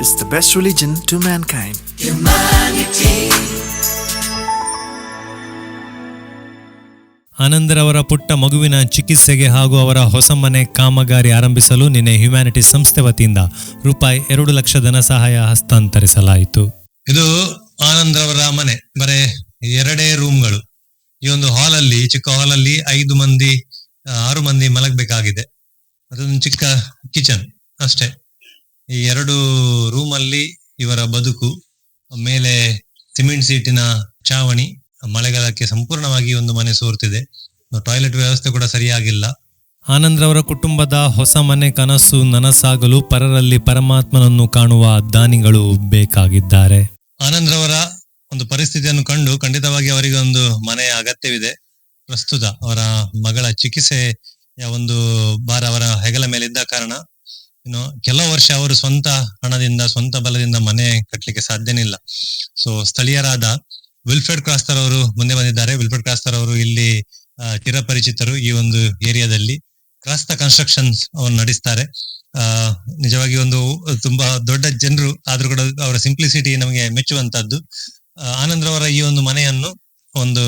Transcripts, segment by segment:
is the best religion to mankind. Humanity. ಆನಂದರವರ ಪುಟ್ಟ ಮಗುವಿನ ಚಿಕಿತ್ಸೆಗೆ ಹಾಗೂ ಅವರ ಹೊಸ ಮನೆ ಕಾಮಗಾರಿ ಆರಂಭಿಸಲು ನಿನ್ನೆ ಹ್ಯುಮ್ಯಾನಿಟಿ ಸಂಸ್ಥೆ ವತಿಯಿಂದ ರೂಪಾಯಿ ಎರಡು ಲಕ್ಷ ಧನ ಸಹಾಯ ಹಸ್ತಾಂತರಿಸಲಾಯಿತು ಇದು ಆನಂದರವರ ಮನೆ ಬರೇ ಎರಡೇ ರೂಮ್ಗಳು ಈ ಒಂದು ಹಾಲ್ ಅಲ್ಲಿ ಚಿಕ್ಕ ಹಾಲ್ ಅಲ್ಲಿ ಐದು ಮಂದಿ ಆರು ಮಂದಿ ಮಲಗಬೇಕಾಗಿದೆ ಅದೊಂದು ಚಿಕ್ಕ ಕಿಚನ್ ಅಷ್ಟೇ ಈ ಎರಡು ರೂಮಲ್ಲಿ ಅಲ್ಲಿ ಇವರ ಬದುಕು ಮೇಲೆ ಸಿಮೆಂಟ್ ಸೀಟಿನ ಚಾವಣಿ ಮಳೆಗಾಲಕ್ಕೆ ಸಂಪೂರ್ಣವಾಗಿ ಒಂದು ಮನೆ ಸೋರ್ತಿದೆ. ಟಾಯ್ಲೆಟ್ ವ್ಯವಸ್ಥೆ ಕೂಡ ಸರಿಯಾಗಿಲ್ಲ. ಆನಂದ್ರವರ ಕುಟುಂಬದ ಹೊಸ ಮನೆ ಕನಸು ನನಸಾಗಲು ಪರರಲ್ಲಿ ಪರಮಾತ್ಮನನ್ನು ಕಾಣುವ ದಾನಿಗಳು ಬೇಕಾಗಿದ್ದಾರೆ. ಆನಂದ್ರವರ ಒಂದು ಪರಿಸ್ಥಿತಿಯನ್ನು ಕಂಡು ಖಂಡಿತವಾಗಿ ಅವರಿಗೆ ಒಂದು ಮನೆಯ ಅಗತ್ಯವಿದೆ. ಪ್ರಸ್ತುತ ಅವರ ಮಗಳ ಚಿಕಿತ್ಸೆಯ ಒಂದು ಭಾರ ಅವರ ಹೆಗಲ ಮೇಲೆ ಇದ್ದ ಕಾರಣ ಇನ್ನು ಕೆಲವು ವರ್ಷ ಅವರು ಸ್ವಂತ ಹಣದಿಂದ, ಸ್ವಂತ ಬಲದಿಂದ ಮನೆ ಕಟ್ಟಲಿಕ್ಕೆ ಸಾಧ್ಯನೇ ಇಲ್ಲ ಸೊ ಸ್ಥಳೀಯರಾದ ವಿಲ್ಫ್ರೆಡ್ ಕ್ರಾಸ್ತರ್ ಅವರು ಮುಂದೆ ಬಂದಿದ್ದಾರೆ. ವಿಲ್ಫ್ರೆಡ್ ಕ್ರಾಸ್ತರ್ ಅವರು ಇಲ್ಲಿ ಚಿರಪರಿಚಿತರು ಈ ಒಂದು ಏರಿಯಾದಲ್ಲಿ ಕ್ರಾಸ್ತ ಕನ್ಸ್ಟ್ರಕ್ಷನ್ಸ್ ಅವರು ನಡೆಸ್ತಾರೆ. ಆ, ನಿಜವಾಗಿ ಒಂದು ತುಂಬಾ ದೊಡ್ಡ ಜನರು ಆದ್ರೂ ಕೂಡ ಅವರ ಸಿಂಪ್ಲಿಸಿಟಿ ನಮಗೆ ಮೆಚ್ಚುವಂತದ್ದು ಆನಂದ್ ಅವರ ಈ ಒಂದು ಮನೆಯನ್ನು ಒಂದು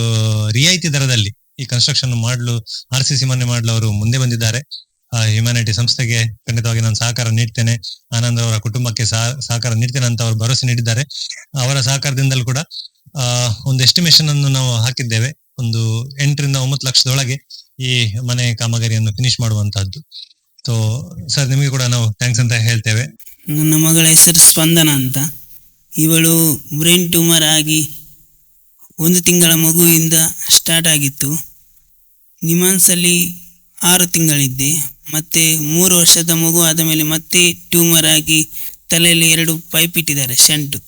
ರಿಯಾಯಿತಿ ದರದಲ್ಲಿ ಈ ಕನ್ಸ್ಟ್ರಕ್ಷನ್ ಮಾಡಲು ಆರ್ ಸಿ ಸಿ ಮನೆ ಮಾಡಲು ಅವರು ಮುಂದೆ ಬಂದಿದ್ದಾರೆ. ಹ್ಯುಮ್ಯಾನಿಟಿ ಸಂಸ್ಥೆಗೆ ಖಂಡಿತವಾಗಿ ನಾನು ಸಹಕಾರ ನೀಡ್ತೇನೆ. ಆನಂದ್ ಅವರ ಕುಟುಂಬಕ್ಕೆ ಸಹ- ಸಹಕಾರ ನೀಡ್ತೇನೆ ಅಂತ ಅವರು ಭರವಸೆ ನೀಡಿದ್ದಾರೆ. ಅವರ ಸಹಕಾರದಿಂದಲೂ ಕೂಡ ಒಂದು ಎಸ್ಟಿಮೇಷನ್ ಅನ್ನು ನಾವು ಹಾಕಿದ್ದೇವೆ. ಒಂದು ಎಂಟರಿಂದ ಒಂಬತ್ತು ಲಕ್ಷದೊಳಗೆ ಈ ಮನೆ ಕಾಮಗಾರಿಯನ್ನು ಫಿನಿಶ್ ಮಾಡುವಂತಹದ್ದು. ಸೊ ಸರ್ ನಿಮಗೆ ಕೂಡ ನಾವು ಥ್ಯಾಂಕ್ಸ್ ಅಂತ ಹೇಳ್ತೇವೆ. ನನ್ನ ಮಗಳ ಹೆಸರು ಸ್ಪಂದನ ಅಂತ. ಇವಳು ಬ್ರೈನ್ ಟ್ಯೂಮರ್ ಆಗಿ ಒಂದು ತಿಂಗಳ ಮಗುವಿಂದ ಸ್ಟಾರ್ಟ್ ಆಗಿತ್ತು. ನಿಮಾನ್ಸಲ್ಲಿ ಆರು ತಿಂಗಳಿದ್ದೆ. ಮತ್ತೆ ಮೂರು ವರ್ಷದ ಮಗು ಆದ ಮೇಲೆ ಮತ್ತೆ ಟ್ಯೂಮರ್ ಆಗಿ ತಲೆಯಲ್ಲಿ ಎರಡು ಪೈಪ್ ಇಟ್ಟಿದ್ದಾರೆ ಶಂಟು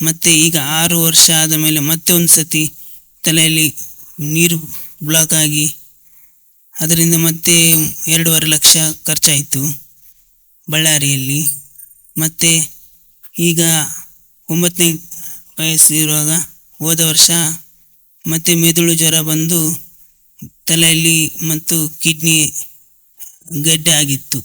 ಮತ್ತೆ ಈಗ ಆರು ವರ್ಷ ಆದ ಮೇಲೆ ಮತ್ತೆ ಒಂದು ಸತಿ ತಲೆಯಲ್ಲಿ ನೀರು ಬ್ಲಾಕ್ ಆಗಿ, ಅದರಿಂದ ಮತ್ತೆ ಎರಡೂವರೆ ಲಕ್ಷ ಖರ್ಚಾಯಿತು ಬಳ್ಳಾರಿಯಲ್ಲಿ. ಮತ್ತು ಈಗ ಒಂಬತ್ತನೇ ವಯಸ್ಸಿರುವಾಗ ಹೋದ ವರ್ಷ ಮತ್ತೆ ಮೆದುಳು ಜ್ವರ ಬಂದು ತಲೆಯಲ್ಲಿ ಮತ್ತು ಕಿಡ್ನಿ ಗಡ್ಡೆ ಆಗಿತ್ತು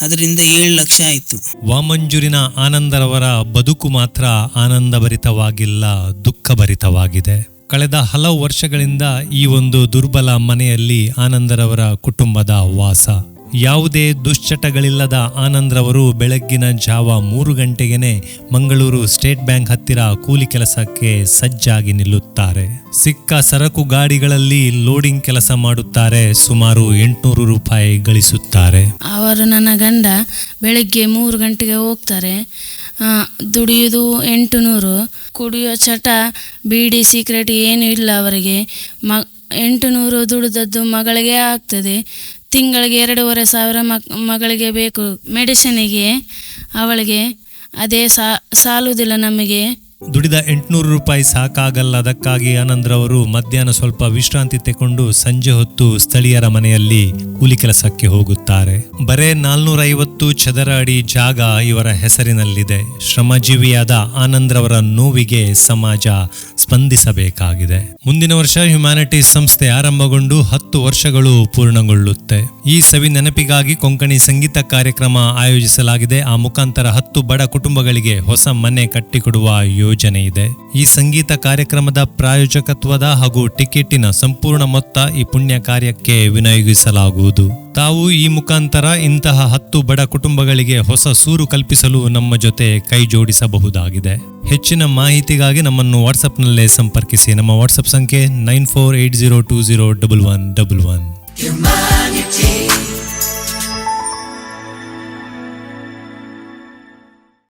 ಅದರಿಂದ ಏಳು ಲಕ್ಷ ಆಯಿತು. ವಾಮಂಜೂರಿನ ಆನಂದರವರ ಬದುಕು ಮಾತ್ರ ಆನಂದಭರಿತವಾಗಿಲ್ಲ, ದುಃಖಭರಿತವಾಗಿದೆ. ಕಳೆದ ಹಲವು ವರ್ಷಗಳಿಂದ ಈ ಒಂದು ದುರ್ಬಲ ಮನೆಯಲ್ಲಿ ಆನಂದರವರ ಕುಟುಂಬದ ವಾಸ. ಯಾವುದೇ ದುಶ್ಚಟಗಳಿಲ್ಲದ ಆನಂದ್ರವರು ಬೆಳಗ್ಗಿನ ಜಾವ ಮೂರು ಗಂಟೆಗೆನೆ ಮಂಗಳೂರು ಸ್ಟೇಟ್ ಬ್ಯಾಂಕ್ ಹತ್ತಿರ ಕೂಲಿ ಕೆಲಸಕ್ಕೆ ಸಜ್ಜಾಗಿ ನಿಲ್ಲುತ್ತಾರೆ. ಸಿಕ್ಕ ಸರಕು ಗಾಡಿಗಳಲ್ಲಿ ಲೋಡಿಂಗ್ ಕೆಲಸ ಮಾಡುತ್ತಾರೆ, ಸುಮಾರು ಎಂಟುನೂರು ರೂಪಾಯಿ ಗಳಿಸುತ್ತಾರೆ. ಅವರು ನನ್ನ ಗಂಡ ಬೆಳಗ್ಗೆ ಮೂರು ಗಂಟೆಗೆ ಹೋಗ್ತಾರೆ. ದುಡಿಯುವುದು ಎಂಟು ನೂರು ಕುಡಿಯೋ ಚಟ, ಬೀಡಿ ಸೀಕ್ರೆಟ್ ಏನೂ ಇಲ್ಲ ಅವರಿಗೆ. ಮ ಎಂಟು ನೂರು ದುಡಿದದ್ದು ಮಗಳಿಗೆ ಆಗ್ತದೆ. ತಿಂಗಳಿಗೆ ಎರಡೂವರೆ ಸಾವಿರ ಮಕ್ ಮಗಳಿಗೆ ಬೇಕು ಮೆಡಿಸಿನಿಗೆ ಅವಳಿಗೆ ಅದೇ ಸಾಲುವುದಿಲ್ಲ ನಮಗೆ. ದುಡಿದ ಎಂಟುನೂರು ರೂಪಾಯಿ ಸಾಕಾಗಲ್ಲ, ಅದಕ್ಕಾಗಿ ಆನಂದ್ರವರು ಮಧ್ಯಾಹ್ನ ಸ್ವಲ್ಪ ವಿಶ್ರಾಂತಿ ತೆಕೊಂಡು ಸಂಜೆ ಹೊತ್ತು ಸ್ಥಳೀಯರ ಮನೆಯಲ್ಲಿ ಕೂಲಿ ಕೆಲಸಕ್ಕೆ ಹೋಗುತ್ತಾರೆ. ಬರೇ ನಾಲ್ನೂರ ಐವತ್ತು ಚದರ ಅಡಿ ಜಾಗ ಇವರ ಹೆಸರಿನಲ್ಲಿದೆ. ಶ್ರಮಜೀವಿಯಾದ ಆನಂದ್ರವರ ನೋವಿಗೆ ಸಮಾಜ ಸ್ಪಂದಿಸಬೇಕಾಗಿದೆ. ಮುಂದಿನ ವರ್ಷ ಹ್ಯುಮ್ಯಾನಿಟೀಸ್ ಸಂಸ್ಥೆ ಆರಂಭಗೊಂಡು ಹತ್ತು ವರ್ಷಗಳು ಪೂರ್ಣಗೊಳ್ಳುತ್ತೆ. ಈ ಸವಿ ನೆನಪಿಗಾಗಿ ಕೊಂಕಣಿ ಸಂಗೀತ ಕಾರ್ಯಕ್ರಮ ಆಯೋಜಿಸಲಾಗಿದೆ. ಆ ಮುಖಾಂತರ ಹತ್ತು ಬಡ ಕುಟುಂಬಗಳಿಗೆ ಹೊಸ ಮನೆ ಕಟ್ಟಿಕೊಡುವ ಯೋಜನೆ ಇದೆ. ಈ ಸಂಗೀತ ಕಾರ್ಯಕ್ರಮದ ಪ್ರಾಯೋಜಕತ್ವದ ಹಾಗೂ ಟಿಕೆಟಿನ ಸಂಪೂರ್ಣ ಮೊತ್ತ ಈ ಪುಣ್ಯ ಕಾರ್ಯಕ್ಕೆ ವಿನಿಯೋಗಿಸಲಾಗುವುದು. ತಾವು ಈ ಮುಖಾಂತರ ಇಂತಹ ಹತ್ತು ಬಡ ಕುಟುಂಬಗಳಿಗೆ ಹೊಸ ಸೂರು ಕಲ್ಪಿಸಲು ನಮ್ಮ ಜೊತೆ ಕೈ ಜೋಡಿಸಬಹುದಾಗಿದೆ. ಹೆಚ್ಚಿನ ಮಾಹಿತಿಗಾಗಿ ನಮ್ಮನ್ನು ವಾಟ್ಸಪ್ನಲ್ಲೇ ಸಂಪರ್ಕಿಸಿ. ನಮ್ಮ ವಾಟ್ಸಪ್ ಸಂಖ್ಯೆ nine four eight zero two zero double one double one.